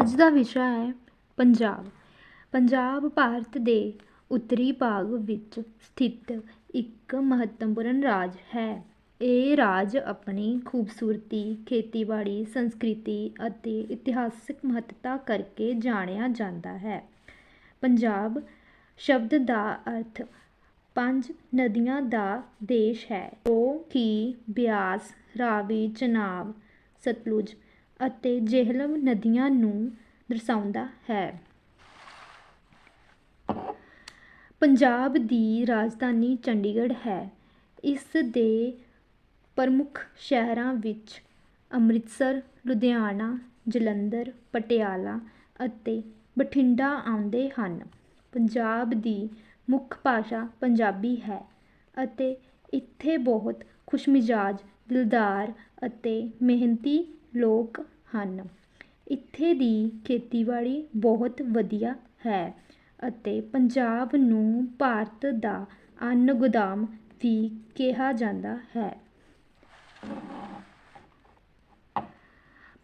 ਅੱਜ ਦਾ ਵਿਸ਼ਾ ਹੈ ਪੰਜਾਬ। ਪੰਜਾਬ ਭਾਰਤ ਦੇ ਉੱਤਰੀ ਭਾਗ ਵਿੱਚ ਸਥਿਤ ਇੱਕ ਮਹੱਤਵਪੂਰਨ ਰਾਜ ਹੈ। ਇਹ ਰਾਜ ਆਪਣੀ ਖੂਬਸੂਰਤੀ, ਖੇਤੀਬਾੜੀ, ਸੰਸਕ੍ਰਿਤੀ ਅਤੇ ਇਤਿਹਾਸਕ ਮਹੱਤਤਾ ਕਰਕੇ ਜਾਣਿਆ ਜਾਂਦਾ ਹੈ। ਪੰਜਾਬ ਸ਼ਬਦ ਦਾ ਅਰਥ ਪੰਜ ਨਦੀਆਂ ਦਾ ਦੇਸ਼ ਹੈ। ਜੋ ਕਿ ਬਿਆਸ, ਰਾਵੀ, ਚਨਾਬ, ਸਤਲੁਜ ਅਤੇ ਜੇਹਲਮ ਨਦੀਆਂ ਨੂੰ ਦਰਸਾਉਂਦਾ ਹੈ। ਪੰਜਾਬ ਦੀ ਰਾਜਧਾਨੀ ਚੰਡੀਗੜ੍ਹ ਹੈ। ਇਸ ਦੇ ਪ੍ਰਮੁੱਖ ਸ਼ਹਿਰਾਂ ਵਿੱਚ ਅੰਮ੍ਰਿਤਸਰ, ਲੁਧਿਆਣਾ, ਜਲੰਧਰ, ਪਟਿਆਲਾ ਅਤੇ ਬਠਿੰਡਾ ਆਉਂਦੇ ਹਨ। ਪੰਜਾਬ ਦੀ ਮੁੱਖ ਭਾਸ਼ਾ ਪੰਜਾਬੀ ਹੈ ਅਤੇ ਇੱਥੇ ਬਹੁਤ ਖੁਸ਼ਮਿਜ਼ਾਜ, ਦਿਲਦਾਰ ਅਤੇ ਮਿਹਨਤੀ ਲੋਕ ਹਨ। ਇੱਥੇ ਦੀ ਖੇਤੀਬਾੜੀ ਬਹੁਤ ਵਧੀਆ ਹੈ ਅਤੇ ਪੰਜਾਬ ਨੂੰ ਭਾਰਤ ਦਾ ਅੰਨ ਗੋਦਾਮ ਵੀ ਕਿਹਾ ਜਾਂਦਾ ਹੈ।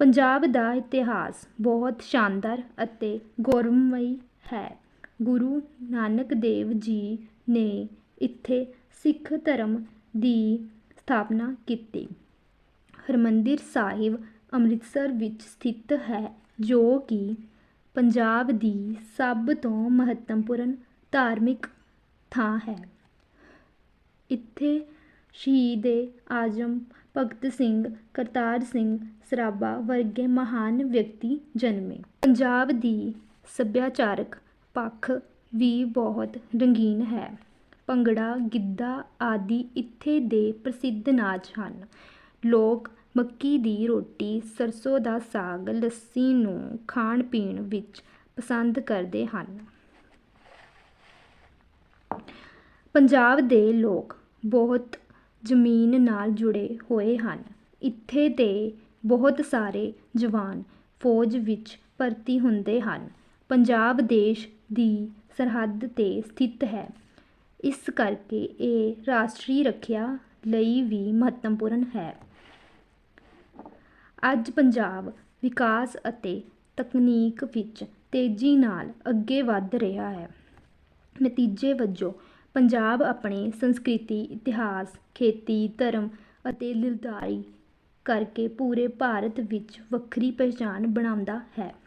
ਪੰਜਾਬ ਦਾ ਇਤਿਹਾਸ ਬਹੁਤ ਸ਼ਾਨਦਾਰ ਅਤੇ ਗੌਰਵਮਈ ਹੈ। ਗੁਰੂ ਨਾਨਕ ਦੇਵ ਜੀ ਨੇ ਇੱਥੇ ਸਿੱਖ ਧਰਮ ਦੀ ਸਥਾਪਨਾ ਕੀਤੀ। ਹਰਿਮੰਦਰ ਸਾਹਿਬ ਅੰਮ੍ਰਿਤਸਰ ਵਿੱਚ ਸਥਿਤ ਹੈ, ਜੋ ਕਿ ਪੰਜਾਬ ਦੀ ਸਭ ਤੋਂ ਮਹੱਤਵਪੂਰਨ ਧਾਰਮਿਕ ਥਾਂ ਹੈ। ਇੱਥੇ ਸ਼ਹੀਦ ਏ ਆਜ਼ਮ ਭਗਤ ਸਿੰਘ, ਕਰਤਾਰ ਸਿੰਘ ਸਰਾਭਾ ਵਰਗੇ ਮਹਾਨ ਵਿਅਕਤੀ ਜਨਮੇ। ਪੰਜਾਬ ਦੀ ਸੱਭਿਆਚਾਰਕ ਪੱਖ ਵੀ ਬਹੁਤ ਰੰਗੀਨ ਹੈ। ਭੰਗੜਾ, ਗਿੱਧਾ ਆਦਿ ਇੱਥੇ ਦੇ ਪ੍ਰਸਿੱਧ ਨਾਚ ਹਨ। ਲੋਕ ਮੱਕੀ ਦੀ ਰੋਟੀ, ਸਰਸੋਂ ਦਾ ਸਾਗ, ਲੱਸੀ ਨੂੰ ਖਾਣ ਪੀਣ ਵਿੱਚ ਪਸੰਦ ਕਰਦੇ ਹਨ। ਪੰਜਾਬ ਦੇ ਲੋਕ ਬਹੁਤ ਜ਼ਮੀਨ ਨਾਲ ਜੁੜੇ ਹੋਏ ਹਨ। ਇੱਥੇ ਦੇ ਬਹੁਤ ਸਾਰੇ ਜਵਾਨ ਫੌਜ ਵਿੱਚ ਭਰਤੀ ਹੁੰਦੇ ਹਨ। ਪੰਜਾਬ ਦੇਸ਼ ਦੀ ਸਰਹੱਦ 'ਤੇ ਸਥਿਤ ਹੈ। ਇਸ ਕਰਕੇ ਇਹ ਰਾਸ਼ਟਰੀ ਰੱਖਿਆ ਲਈ ਵੀ ਮਹੱਤਵਪੂਰਨ ਹੈ। ਅੱਜ ਪੰਜਾਬ ਵਿਕਾਸ ਅਤੇ ਤਕਨੀਕ ਵਿੱਚ ਤੇਜ਼ੀ ਨਾਲ ਅੱਗੇ ਵੱਧ ਰਿਹਾ ਹੈ। ਨਤੀਜੇ ਵਜੋਂ ਪੰਜਾਬ ਆਪਣੀ ਸੰਸਕ੍ਰਿਤੀ, ਇਤਿਹਾਸ, ਖੇਤੀ, ਧਰਮ ਅਤੇ ਦਿਲਦਾਰੀ ਕਰਕੇ ਪੂਰੇ ਭਾਰਤ ਵਿੱਚ ਵੱਖਰੀ ਪਹਿਚਾਣ ਬਣਾਉਂਦਾ ਹੈ।